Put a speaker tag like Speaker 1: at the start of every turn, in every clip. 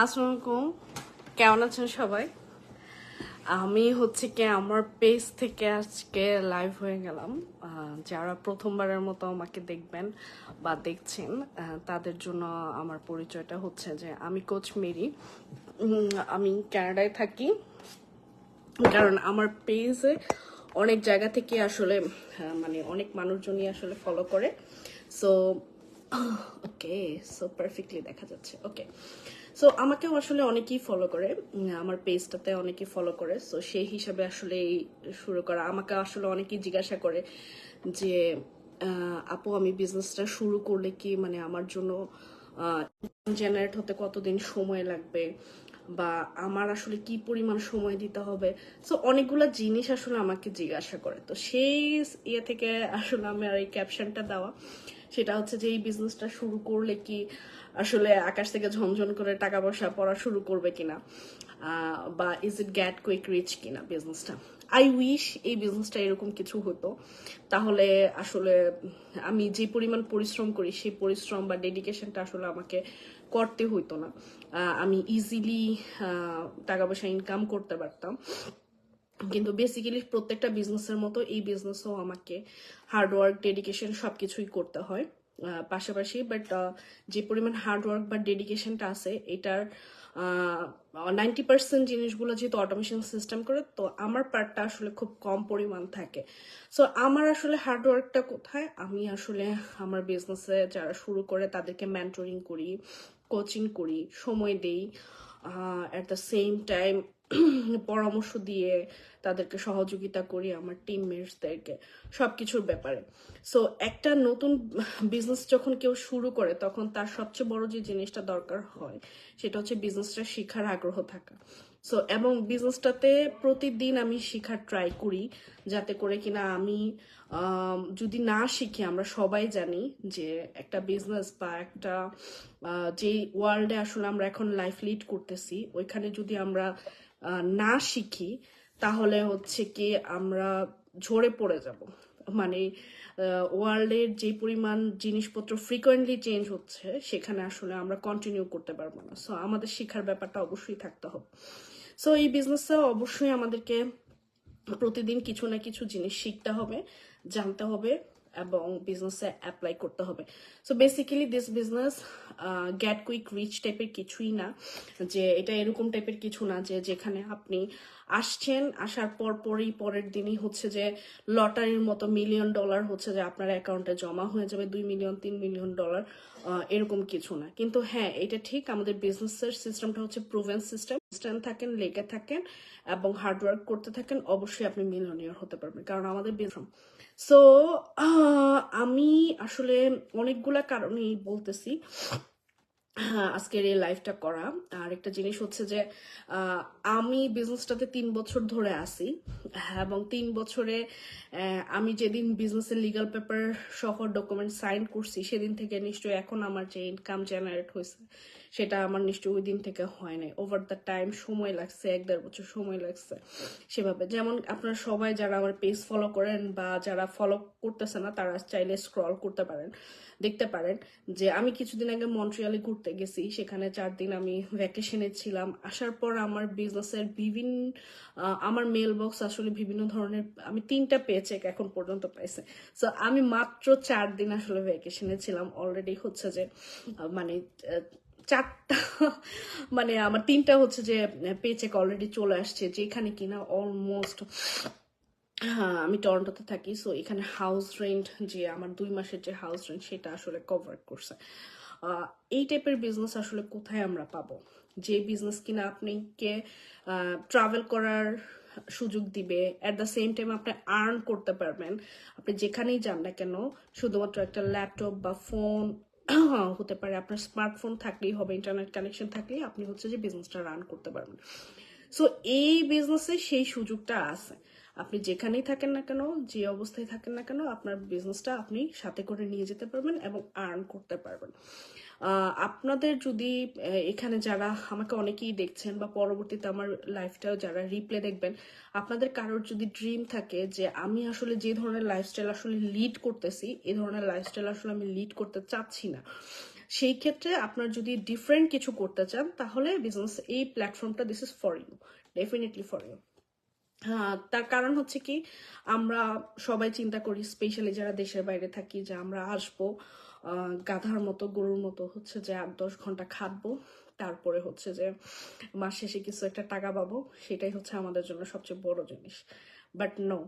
Speaker 1: আসসালামু আলাইকুম। কেমন আছেন সবাই? আমি হচ্ছে কি আমার পেজ থেকে আজকে লাইভ হয়ে গেলাম। যারা প্রথমবারের মতো আমাকে দেখবেন বা দেখছেন তাদের জন্য আমার পরিচয়টা হচ্ছে যে আমি কোচ মেরি। আমি কানাডায় থাকি। কারণ আমার পেজে অনেক জায়গা থেকে আসলে মানে অনেক মানুষজনই আসলে ফলো করে। সো ওকে সো পারফেক্টলি দেখা যাচ্ছে। ওকে সো আমাকেও আসলে অনেকেই ফলো করে। আমার পেজটাতে অনেকেই ফলো করে। সো সেই হিসাবে আসলে শুরু করা। আমাকে আসলে অনেকেই জিজ্ঞাসা করে যে আপু, আমি বিজনেসটা শুরু করলে কি মানে আমার জন্য জেনারেট হতে কতদিন সময় লাগবে? বা আমার আসলে কি পরিমাণ সময় দিতে হবে। সো অনেকগুলো জিনিস আসলে আমাকে জিজ্ঞাসা করে। তো সেই ইয়ে থেকে আসলে আমার এই ক্যাপশনটা দেওয়া। সেটা হচ্ছে যে, এই বিজনেসটা শুরু করলে কি আসলে আকাশ থেকে ঝনঝন করে টাকা পয়সা পড়া শুরু করবে কিনা? বা is it get quick rich কিনা বিজনেসটা আই উইশ এই বিজনেসটা এরকম কিছু হতো। তাহলে আসলে আমি যে পরিমাণ পরিশ্রম করি, সেই পরিশ্রম বা ডেডিকেশনটা আসলে আমাকে করতে হইতো না। আমি ইজিলি টাকা পয়সা ইনকাম করতে পারতাম। কিন্তু বেসিক্যালি প্রত্যেকটা বিজনেসের মতো এই বিজনেসও আমাকে হার্ডওয়ার্ক ডেডিকেশন সব কিছুই করতে হয় পাশাপাশি। বাট যে পরিমাণ হার্ডওয়ার্ক বা ডেডিকেশনটা আছে, এটার নাইনটি পার্সেন্ট জিনিসগুলো যেহেতু অটোমেশন সিস্টেম করে, তো আমার পার্টটা আসলে খুব কম পরিমাণ থাকে। সো আমার আসলে হার্ডওয়ার্কটা কোথায়? আমি আসলে আমার বিজনেসে যারা শুরু করে তাদেরকে মেন্টরিং করি। কোচিং করি, সময় দেই অ্যাট দ্য সেম টাইম পরামর্শ দিয়ে তাদেরকে সহযোগিতা করি, আমার টিম মেটসদেরকে সব কিছুর ব্যাপারে। সো একটা নতুন বিজনেস যখন কেউ শুরু করে, তখন তার সবচেয়ে বড় যে জিনিসটা দরকার হয়, সেটা হচ্ছে বিজনেসটা শেখার আগ্রহ থাকা। সো এবং বিজনেসটাতে প্রতিদিন আমি শেখার ট্রাই করি, যাতে করে কিনা আমি যদি না শিখি, আমরা সবাই জানি যে একটা বিজনেস বা একটা যে ওয়ার্ল্ডে আসলে আমরা এখন লাইফ লিড করতেছি, ওইখানে যদি আমরা না শিখি, তাহলে হচ্ছে কি আমরা ঝরে পড়ে যাব। মানে ওয়ার্ল্ডের যে পরিমাণ জিনিসপত্র ফ্রিকোয়েন্টলি চেঞ্জ হচ্ছে, সেখানে আসলে আমরা কন্টিনিউ করতে পারব না। সো আমাদের শেখার ব্যাপারটা অবশ্যই থাকতে হবে। সো এই বিজনেসে অবশ্যই আমাদেরকে প্রতিদিন কিছু না কিছু জিনিস শিখতে হবে জানতে হবে। এবং বিজনেসে অ্যাপ্লাই করতে হবে। So basically this business get quick rich টাইপের কিছুই না। যে এটা এরকম টাইপের কিছু না যে যেখানে আপনি আসছেন, আসার পর পরই পরের দিনই হচ্ছে যে লটারির মতো মিলিয়ন ডলার হচ্ছে যে আপনার অ্যাকাউন্টে জমা হয়ে যাবে, দুই মিলিয়ন তিন মিলিয়ন ডলার এরকম কিছু না। কিন্তু হ্যাঁ এটা ঠিক আমাদের বিজনেসের সিস্টেমটা হচ্ছে প্রুভেন সিস্টেম স্ট্যান্ড থাকেন লেগে থাকেন এবং হার্ডওয়ার্ক করতে থাকেন, অবশ্যই আপনি মিলিয়নিয়ার হতে পারবেন। কারণ আমাদের বিজনেস সো আমি আসলে অনেকগুলা কারণেই বলতেছি। আজকের এই লাইফটা করা। আর একটা জিনিস হচ্ছে যে আমি বিজনেসটাতে তিন বছর ধরে হ্যাঁ, এবং তিন বছরে আমি যেদিন বিজনেসের লিগাল পেপার সহ ডকুমেন্ট সাইন করছি সেদিন থেকে নিশ্চয়ই এখন আমার যে ইনকাম জেনারেট হয়েছে সেটা আমার নিশ্চয়ই ওই দিন থেকে হয় নাই। ওভার দ্য টাইম সময় লাগছে এক দেড় বছর সময় লাগছে সেভাবে। যেমন আপনারা সবাই যারা আমার পেজ ফলো করেন বা যারা ফলো করতেছে না তারা চাইলে স্ক্রল করতে পারেন। দেখতে পারেন যে আমি কিছুদিন আগে মন্ট্রিয়ালে ঘুরতে গেছি, সেখানে চার দিন আমি ভ্যাকেশনে ছিলাম। আসার পর আমার বিজনেসের বিভিন্ন আমার মেল বক্স আসলে বিভিন্ন ধরনের, আমি তিনটা পেচেক এখন পর্যন্ত পাইছে। সো আমি মাত্র চার দিন আসলে ভ্যাকেশনে ছিলাম। অলরেডি হচ্ছে যে মানে চারটা মানে আমার তিনটা হচ্ছে যে পেচেক অলরেডি চলে আসছে, যেখানে কিনা অলমোস্ট আমি টরন্টোতে থাকি সো এখানে হাউস রেন্ট যে আমার দুই মাসের যে হাউস রেন্ট সেটা আসলে কভার করছে। এই টাইপের বিজনেস আসলে কোথায় আমরা পাবো? যে বিজনেস কিনা আপনাকে ট্রাভেল করার সুযোগ দিবে অ্যাট দ্য সেম টাইম আপনি আর্ন করতে পারবেন। আপনি যেখানেই যান না কেন, শুধুমাত্র একটা ল্যাপটপ বা ফোন হতে পারে। আপনার স্মার্টফোন থাকলেই হবে ইন্টারনেট কানেকশন থাকলেই আপনি হচ্ছে যে বিজনেসটা রান করতে পারবেন। সো এই বিজনেসে সেই সুযোগটা আছে। আপনি যেখানেই থাকেন না কেন, যে অবস্থায় থাকেন না কেন, আপনার বিজনেসটা আপনি সাথে করে নিয়ে যেতে পারবেন এবং আর্ন করতে পারবেন। আপনাদের যদি এখানে যারা আমাকে অনেকেই দেখছেন বা পরবর্তীতে আমার লাইফটাও যারা রিপ্লে দেখবেন, আপনাদের কারোর যদি ড্রিম থাকে যে আমি আসলে যে ধরনের লাইফস্টাইল আসলে লিড করতেছি, এ ধরনের লাইফস্টাইল আসলে আমি লিড করতে চাচ্ছি না, সেই ক্ষেত্রে আপনার যদি ডিফারেন্ট কিছু করতে চান, তাহলে বিজনেস এই প্ল্যাটফর্মটা this is for you definitely for you তার কারণ হচ্ছে কি, আমরা সবাই চিন্তা করি স্পেশালি যারা দেশের বাইরে থাকি, যে আমরা আসব গাধার মতো, গরুর মতো হচ্ছে যে আট দশ ঘণ্টা খাটবো, তারপরে হচ্ছে যে মাস শেষে কিছু একটা টাকা পাবো, সেটাই হচ্ছে আমাদের জন্য সবচেয়ে বড় জিনিস। বাট নো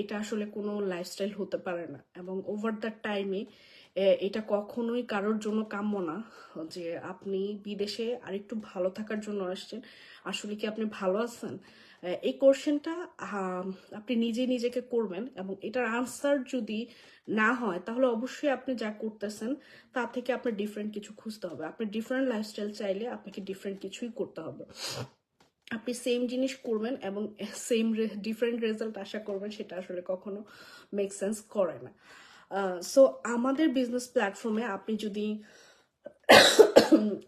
Speaker 1: এটা আসলে কোনো লাইফস্টাইল হতে পারে না। এবং ওভার দ্য টাইমে এটা কখনোই কারোর জন্য কাম্য না, যে আপনি বিদেশে আরেকটু ভালো থাকার জন্য আসছেন। আসলে কি আপনি ভালো আছেন? এই কোশ্চেনটা আপনি নিজে নিজেকে করবেন এবং এটার আনসার যদি না হয়, তাহলে অবশ্যই আপনি যা করতেছেন তার থেকে আপনার ডিফারেন্ট কিছু খুঁজতে হবে। আপনি ডিফারেন্ট লাইফস্টাইল চাইলে আপনাকে ডিফারেন্ট কিছুই করতে হবে। আপনি সেম জিনিস করবেন এবং সেম ডিফারেন্ট রেজাল্ট আশা করবেন, সেটা আসলে কখনো মেক সেন্স করে না। সো আমাদের বিজনেস প্ল্যাটফর্মে আপনি যদি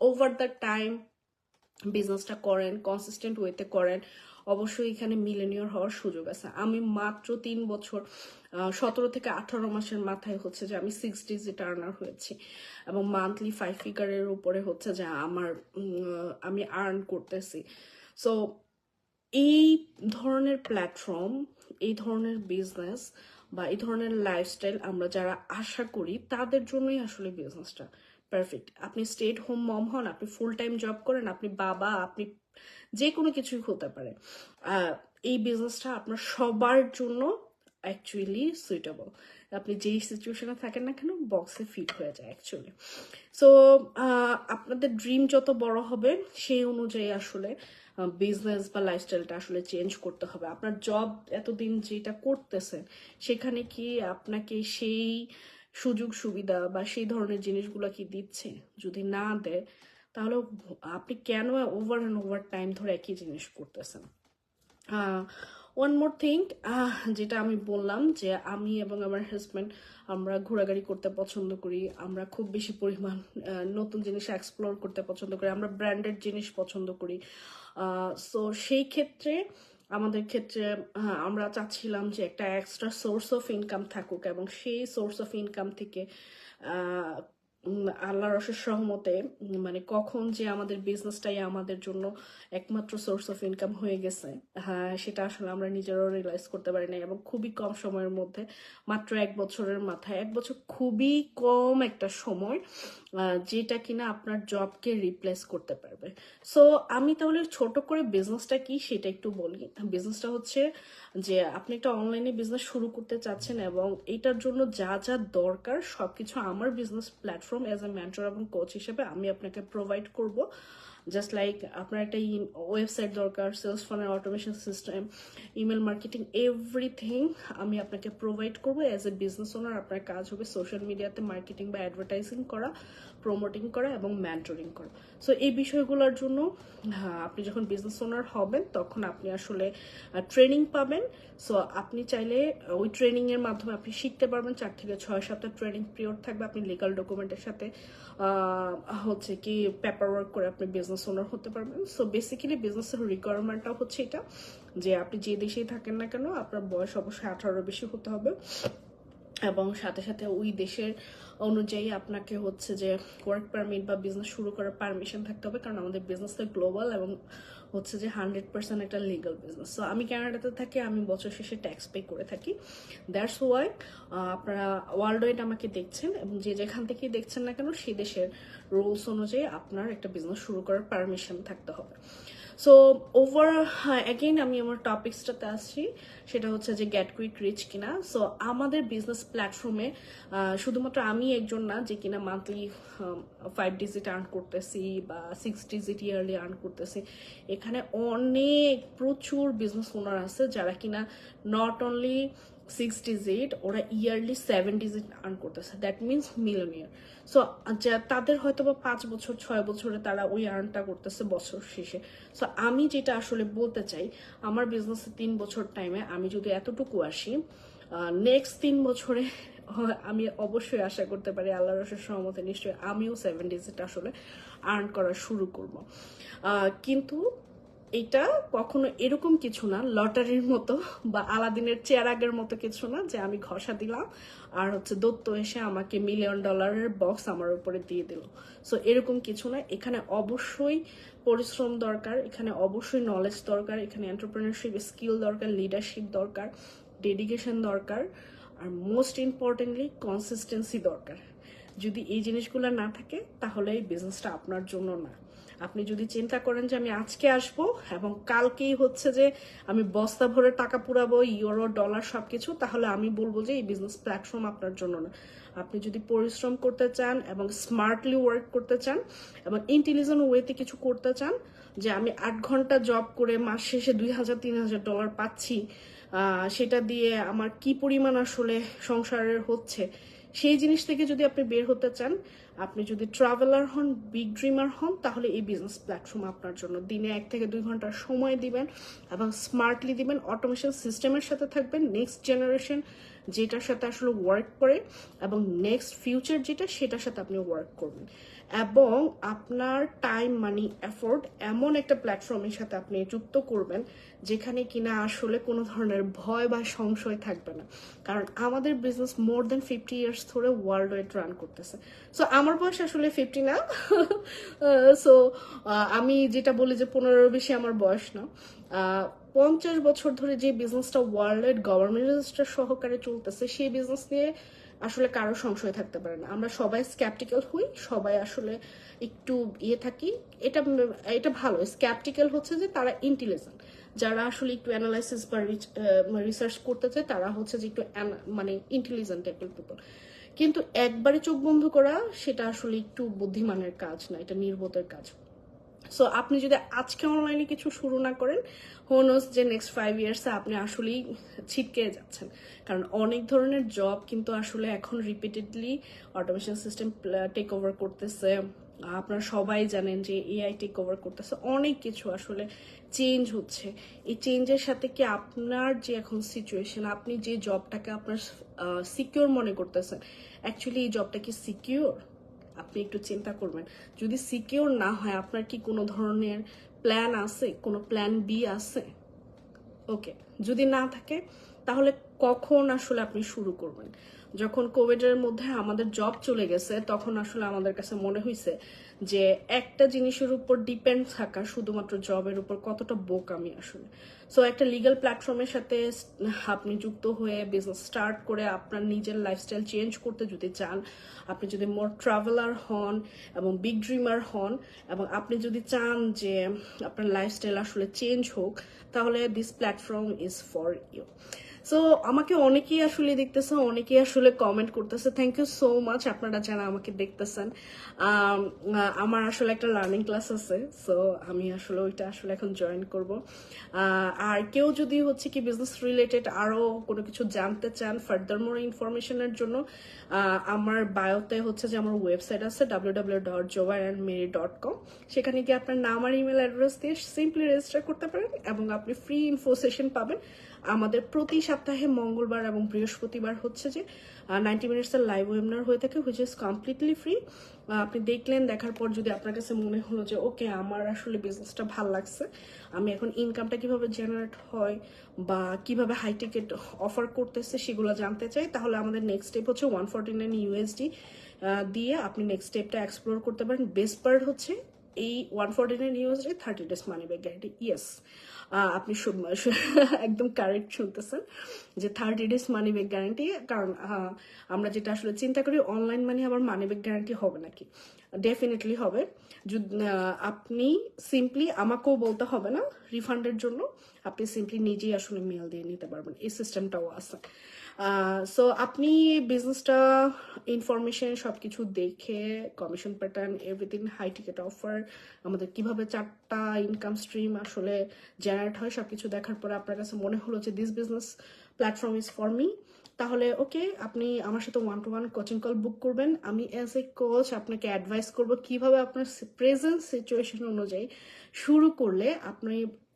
Speaker 1: ওভার দ্য টাইম বিজনেসটা করেন কনসিস্টেন্ট ওয়েতে করেন অবশ্যই এখানে মিলেনিয়র হওয়ার সুযোগ আছে। আমি মাত্র তিন বছর সতেরো থেকে আঠারো মাসের মাথায় হচ্ছে যে আমি সিক্স ডিজিট আর্নার হয়েছি এবং মান্থলি ফাইভ ফিগারের উপরে হচ্ছে যে আমার আমি আর্ন করতেছি। সো এই ধরনের প্ল্যাটফর্ম এই ধরনের বিজনেস বা এই ধরনের লাইফস্টাইল আমরা যারা আশা করি, তাদের জন্যই আসলে বিজনেসটা পারফেক্ট আপনি স্টেট হোম মম হন, আপনি ফুল টাইম জব করেন, আপনি বাবা, আপনি যে কোনো কিছুই হতে পারে। এই বিজনেসটা আপনার সবার জন্য অ্যাকচুয়ালি সুইটেবল আপনি যেই সিচুয়েশনে থাকেন না কেন বক্সে ফিট হয়ে যায় অ্যাকচুয়ালি সো আপনাদের ড্রিম যত বড় হবে, সেই অনুযায়ী আসলে বিজনেস বা লাইফস্টাইলটা আসলে চেঞ্জ করতে হবে। আপনার জব এতদিন যেটা করতেছেন, সেখানে কি আপনাকে সেই সুযোগ সুবিধা বা সেই ধরনের জিনিসগুলো কি দিচ্ছে? যদি না দেয় তাহলে আপনি কেন ওভার অ্যান্ড ওভার টাইম ধরে একই জিনিস করতেছেন? ওয়ান মোর থিং যেটা আমি বললাম যে আমি এবং আমার হাজব্যান্ড আমরা ঘোরাঘুরি করতে পছন্দ করি, আমরা খুব বেশি পরিমাণ নতুন জিনিস এক্সপ্লোর করতে পছন্দ করি, আমরা ব্র্যান্ডেড জিনিস পছন্দ করি। সো সেই ক্ষেত্রে, আমাদের ক্ষেত্রে আমরা চাচ্ছিলাম যে একটা এক্সট্রা সোর্স অফ ইনকাম থাকুক এবং সেই সোর্স অফ ইনকাম থেকে আহ, রসের সহমতে মানে কখন যে আমাদের বিজনেসটাই আমাদের জন্য একমাত্র সোর্স অফ ইনকাম হয়ে গেছে হ্যাঁ সেটা আসলে আমরা নিজেরাও রিয়েলাইজ করতে পারি না এবং খুবই কম সময়ের মধ্যে মাত্র এক বছরের মাথায় এক বছর খুবই কম একটা সময় যেটা কিনা আপনার জবকে রিপ্লেস করতে পারবে। সো আমি তাহলে ছোট করে বিজনেসটা কি সেটা একটু বলি। বিজনেসটা হচ্ছে যে আপনি একটা অনলাইনে বিজনেস শুরু করতে চাচ্ছেন এবং এটার জন্য যা যা দরকার সবকিছু আমার business platform as a mentor এবং কোচ হিসেবে আমি আপনাকে প্রোভাইড করব। জাস্ট লাইক আপনার একটা ওয়েবসাইট দরকার sales ফানের automation system email marketing everything আমি আপনাকে প্রোভাইড করব অ্যাজ এ বিজনেস ওনার আপনার কাজ হবে সোশ্যাল মিডিয়াতে মার্কেটিং বা অ্যাডভার্টাইজিং করা। প্রমোটিং করা এবং মেন্টরিং করা। সো এই বিষয়গুলোর জন্য হ্যাঁ, আপনি যখন বিজনেস ওনার হবেন তখন আপনি আসলে ট্রেনিং পাবেন। সো আপনি চাইলে ওই ট্রেনিংয়ের মাধ্যমে আপনি শিখতে পারবেন। চার থেকে ছয় সপ্তাহ ট্রেনিং পিরিয়ড থাকবে আপনি লিগাল ডকুমেন্টের সাথে হচ্ছে কি পেপার ওয়ার্ক করে আপনি বিজনেস ওনার হতে পারবেন। সো বেসিক্যালি বিজনেসের রিকোয়ারমেন্টটা হচ্ছে এটা যে আপনি যে দেশেই থাকেন না কেন আপনার বয়স অবশ্যই আঠারো বেশি হতে হবে। এবং সাথে সাথে ওই দেশের অনুযায়ী আপনাকে হচ্ছে যে ওয়ার্ক পারমিট বা বিজনেস শুরু করার পারমিশন থাকতে হবে, কারণ আমাদের বিজনেসটা গ্লোবাল এবং হচ্ছে যে হান্ড্রেড পার্সেন্ট একটা লিগাল বিজনেস সো আমি কানাডাতে থাকি, আমি বছর শেষে ট্যাক্স পে করে থাকি। দ্যাটস ওয়াই আপনারা ওয়ার্ল্ড ওয়াইড আমাকে দেখছেন এবং যে যেখান থেকেই দেখছেন না কেন সেই দেশের রুলস অনুযায়ী আপনার একটা বিজনেস শুরু করার পারমিশন থাকতে হবে। সো ওভার অ্যাগেইন আমি আমার টপিক্সটাতে আসছি। সেটা হচ্ছে যে গেট কুইক রিচ কিনা। সো আমাদের বিজনেস প্ল্যাটফর্মে শুধুমাত্র আমি একজন না, যে কিনা মান্থলি ফাইভ ডিজিট আর্ন করতেছি বা সিক্স ডিজিট ইয়ারলি আর্ন করতেছি। এখানে অনেক প্রচুর বিজনেস ওনার আছে যারা কিনা নট অনলি সিক্স ডিজিট ওরা ইয়ারলি সেভেন ডিজিট আর্ন করতেছে। দ্যাট মিনস মিলিয়নিয়ার সো তাদের হয়তো বা পাঁচ বছর, ছয় বছরে তারা ওই আর্নটা করতেছে বছর শেষে। সো আমি যেটা আসলে বলতে চাই, আমার বিজনেসে তিন বছর টাইমে আমি যদি এতটুকু আসি নেক্সট তিন বছরে আমি অবশ্যই আশা করতে পারি আল্লাহ রসের সহমতে নিশ্চয়ই আমিও সেভেন ডিজিট আসলে আর্ন করা শুরু করব। কিন্তু এটা কখনো এরকম কিছু না, লটারির মতো বা আলাদিনের চেয়ার আগের মতো কিছু না যে আমি ঘষা দিলাম আর হচ্ছে দত্ত এসে আমাকে মিলিয়ন ডলারের বক্স আমার উপরে দিয়ে দিল। সো এরকম কিছু না। এখানে অবশ্যই পরিশ্রম দরকার, এখানে অবশ্যই নলেজ দরকার, এখানে এন্টারপ্রেনারশিপ স্কিল দরকার লিডারশিপ দরকার ডেডিকেশন দরকার, আর মোস্ট ইম্পর্টেন্টলি কনসিস্টেন্সি দরকার। যদি এই জিনিসগুলো না থাকে, তাহলে এই বিজনেসটা আপনার জন্য না। আপনি যদি চিন্তা করেন যে আমি আজকে আসব এবং কালকেই হচ্ছে যে আমি বস্তা ভরে টাকা পুরাবো ইউরো ডলার সবকিছু, তাহলে আমি বলব যে এই বিজনেস প্ল্যাটফর্ম আপনার জন্য না। আপনি যদি পরিশ্রম করতে চান এবং স্মার্টলি ওয়ার্ক করতে চান এবং ইন্টেলিজেন্ট ওয়েতে কিছু করতে চান, যে আমি আট ঘণ্টা জব করে মাস শেষে দুই হাজার, তিন হাজার ডলার পাচ্ছি সেটা দিয়ে আমার কি পরিমাণ আসলে সংসারের হচ্ছে, সেই জিনিস থেকে যদি আপনি বের হতে চান আপনি যদি ট্রাভেলার হন বিগ ড্রিমার হন, তাহলে এই বিজনেস প্ল্যাটফর্ম আপনার জন্য। দিনে এক থেকে দুই ঘণ্টার সময় দিবেন এবং স্মার্টলি দিবেন। অটোমেশন সিস্টেমের সাথে থাকবেন। নেক্সট জেনারেশন যেটার সাথে আসলে ওয়ার্ক করে এবং নেক্সট ফিউচার যেটা সেটার সাথে আপনি ওয়ার্ক করবেন। এবং আপনার টাইম মানি এফোর্ট এমন একটা প্ল্যাটফর্মের সাথে আপনি যুক্ত করবেন যেখানে কিনা আসলে কোনো ধরনের ভয় বা সংশয় থাকবে না। কারণ আমাদের business more than fifty years ধরে ওয়ার্ল্ড ওয়াইড রান করতেছে। সো আমার বয়স আসলে ফিফটি না। সো আমি যেটা বলি যে পনেরোর বেশি আমার বয়স না। পঞ্চাশ বছর ধরে যে বিজনেসটা ওয়ার্ল্ড গভর্নমেন্ট সহকারে চলতেছে, সেই বিজনেস নিয়ে আসলে কারও সংশয় থাকতে পারে না। আমরা সবাই স্ক্যাপটিক্যাল হই, সবাই আসলে একটু ইয়ে থাকি। এটা এটা ভালো। স্ক্যাপটিক্যাল হচ্ছে যে তারা ইন্টেলিজেন্ট যারা আসলে একটু অ্যানালাইসিস বা রিসার্চ করতে চায়, তারা হচ্ছে যে একটু মানে ইন্টেলিজেন্ট টাইপের পিপল কিন্তু একবারে চোখ বন্ধ করা, সেটা আসলে একটু বুদ্ধিমানের কাজ না, এটা নির্বোধের কাজ। সো আপনি যদি আজকে অনলাইনে কিছু শুরু না করেন হোনোস যে নেক্সট ফাইভ ইয়ার্সে আপনি আসলেই ছিটকে যাচ্ছেন। কারণ অনেক ধরনের জব কিন্তু আসলে এখন repeatedly automation system take over করতেছে। আপনারা সবাই জানেন যে এআই টেক ওভার করতেছে। অনেক কিছু আসলে চেঞ্জ হচ্ছে। এই চেঞ্জের সাথে কি আপনার যে এখন সিচুয়েশন আপনি যে জবটাকে আপনার সিকিউর মনে করতেছেন অ্যাকচুয়ালি এই জবটা কি সিকিউর আপনি একটু চিন্তা করবেন। যদি সিকিউর না হয়, আপনার কি কোনো ধরনের প্ল্যান আছে? কোনো প্ল্যান বি আছে? ওকে যদি না থাকে, তাহলে কখন আসলে আপনি শুরু করবেন? যখন কোভিডের মধ্যে আমাদের জব চলে গেছে, তখন আসলে আমাদের কাছে মনে হয়েছে যে একটা জিনিসের উপর ডিপেন্ড থাকা শুধুমাত্র জবের উপর কতটা বোক আমি আসলে। সো একটা লিগাল প্ল্যাটফর্মের সাথে আপনি যুক্ত হয়ে বিজনেস স্টার্ট করে আপনার নিজের লাইফস্টাইল চেঞ্জ করতে যদি চান, আপনি যদি মোর ট্রাভেলার হন এবং বিগ ড্রিমার হন এবং আপনি যদি চান যে আপনার লাইফস্টাইল আসলে চেঞ্জ হোক, তাহলে this platform is for you so আমাকে অনেকেই আসলে দেখতেছে, অনেকেই আসলে কমেন্ট করতেছে থ্যাংক ইউ সো মাচ আপনারা যারা আমাকে দেখতেছেন আমার আসলে একটা লার্নিং ক্লাস আছে সো আমি আসলে ওইটা আসলে এখন জয়েন করব। আর কেউ যদি হচ্ছে কি বিজনেস রিলেটেড আরও কোনো কিছু জানতে চান ফার্দার মোর ইনফরমেশনের জন্য আমার বায়োতে হচ্ছে যে আমার ওয়েবসাইট আছে ডাব্লিউ ডাব্লিউ ডট জোয়ার অ্যান্ড মেরি ডট কম সেখানে গিয়ে আপনার নাম আর ইমেল অ্যাড্রেস দিয়ে সিম্পলি রেজিস্টার করতে পারেন এবং আপনি ফ্রি ইনফো সেশন পাবেন। আমাদের প্রতি সপ্তাহে মঙ্গলবার এবং বৃহস্পতিবার হচ্ছে যে নাইনটি মিনিটসের লাইভ ওয়েবিনার হয়ে থাকে হুইচ ইজ কমপ্লিটলি ফ্রি আপনি দেখলেন, দেখার পর যদি আপনার কাছে মনে হলো যে, ওকে, আমার আসলে বিজনেসটা ভালো লাগছে, আমি এখন ইনকামটা কীভাবে জেনারেট হয় বা কীভাবে হাই টিকেট অফার করতেছে সেগুলো জানতে চাই, তাহলে আমাদের নেক্সট স্টেপ হচ্ছে ওয়ান ফর্টি নাইন ইউএসডি দিয়ে আপনি নেক্সট স্টেপটা এক্সপ্লোর করতে পারেন। বেস্ট পার্ট হচ্ছে এই one forty nine USD thirty days money back guarantee yes আপনি একদম কারেক্ট শুনতেছেন যে thirty days money back guarantee কারণ আমরা যেটা আসলে চিন্তা করি অনলাইন মানি আবার মানি ব্যাগ গ্যারান্টি হবে নাকি? ডেফিনেটলি হবে। আপনি সিম্পলি আমাকেও বলতে হবে না রিফান্ডের জন্য। আপনি সিম্পলি নিজেই আসলে মেল দিয়ে নিতে পারবেন। এই সিস্টেমটাও আছে। সো আপনি বিজনেসটা ইনফরমেশন সবকিছু দেখে commission pattern everything high ticket offer আমাদের কীভাবে চারটা ইনকাম স্ট্রিম আসলে জেনারেট হয় সবকিছু দেখার পরে আপনার কাছে মনে হলো যে this business platform is for me তাহলে ওকে আপনি আমার সাথে one to one coaching call book করবেন। আমি অ্যাজ এ কোচ আপনাকে অ্যাডভাইস করব কীভাবে আপনার প্রেজেন্ট সিচুয়েশন অনুযায়ী শুরু করলে আপনি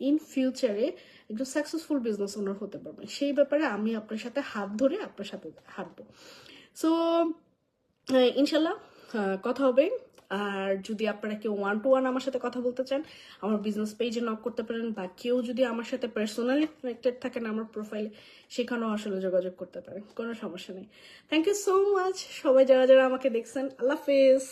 Speaker 1: ইন ফিউচারে একটু সাকসেসফুল বিজনেস ওনার হতে পারবেন। সেই ব্যাপারে আমি আপনার সাথে হাত ধরে আপনার সাথে হাঁটবো। সো ইনশাল্লাহ কথা হবে। আর যদি আপনারা কেউ ওয়ান টু ওয়ান আমার সাথে কথা বলতে চান, আমার বিজনেস পেজে নক করতে পারেন বা কেউ যদি আমার সাথে পার্সোনালি কানেক্টেড থাকেন, আমার প্রোফাইলে সেখানেও আসলে যোগাযোগ করতে পারেন, কোনো সমস্যা নেই। থ্যাংক ইউ সো মাচ সবাই যারা যারা আমাকে দেখছেন, আল্লাহ হাফেজ।